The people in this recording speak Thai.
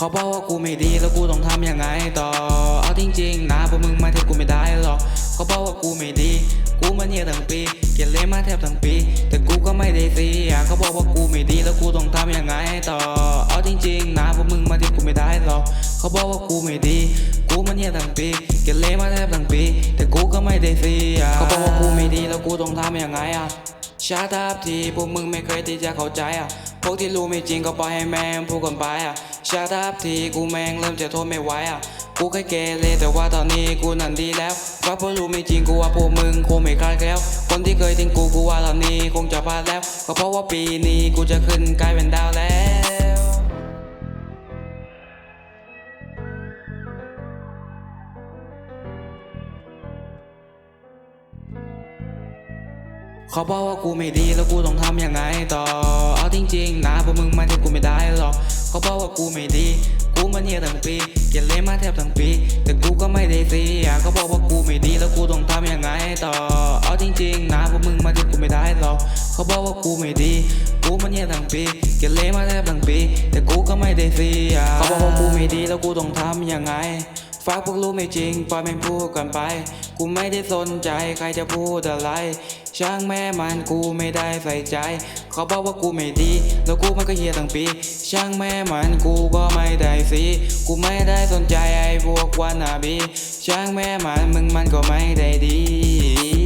เขาบอกว่ากูไม่ดีแล้วกูต้องทำยังไงต่อ เอาจริงๆนะพวกมึงมาเทียบกูไม่ได้หรอกเขาบอกว่ากูไม่ดี กูมาเนี่ยทั้งปีเกลียดเลยมาแทบทั้งปี แต่กูก็ไม่ได้เสียเขาบอกว่ากูไม่ดีแล้วกูต้องทำยังไงต่อ เอาจริงๆนะพวกมึงมาเทียบกูไม่ได้หรอกเขาบอกว่ากูไม่ดี กูมาเนี่ยทั้งปีเกลียดเลยมาแทบทั้งปี ได้เสียเขาบอกว่ากูไม่ดีแล้วกูต้องทำยังไงอะชาติที่พวกมึงไม่เคยที่จะเข้าใจอะ พวกที่รู้ไม่จริงก็ปล่อยให้แม่งพูดกันไปอะ ชาติที่กูแม่งเริ่มจะทนไม่ไหวอะ กูเคยเกเรแต่ว่าตอนนี้กูนั่นดีแล้วก็เพราะรู้ไม่จริงกูว่าพวกมึงคงไม่คลาดแล้ว คนที่เคยทิ้งกูกูว่าตอนนี้คงจะพลาดแล้ว ก็เพราะว่าปีนี้กูจะขึ้นกลายเป็นดาวแล้ว เขาบอกว่ากูไม่ดีแล้วกูต้องทำยังไงต่อ เอาจริงๆนะพวกมึงมาทียบกูไม่ได้หรอกเขาบอกว่ากูไม่ดี กูมาเนี่ยทั้งปีเกลียดมาแทบทั้งปี แต่กูก็ไม่ได้เสียเขาบอกว่ากูไม่ดีแล้วกูต้องทำยังไงต่อ เอาจริงๆนะพวกมึงมาทียบกูไม่ได้หรอกเขาบอกว่ากูไม่ดี กูมาเนี่ยทั้งปีเกลียดมาแทบทั้งปี แต่กูก็ไม่ได้เสียเขาบอกว่ากูไม่ดีแล้วกูต้องทำยังไงฝากพวกรู้ไม่จริงปล่อยแม่งพูดกันไป กูไม่ได้สนใจใครจะพูดอะไร ช่างแม่มันกูไม่ได้ใส่ใจ เขาบอกว่ากูไม่ดี แล้วกูมันก็เฮียทั้งปี ช่างแม่มันกูก็ไม่ได้สิกูไม่ได้สนใจไอ้พวกวานาบี ช่างแม่มันมึงมันก็ไม่ได้ดี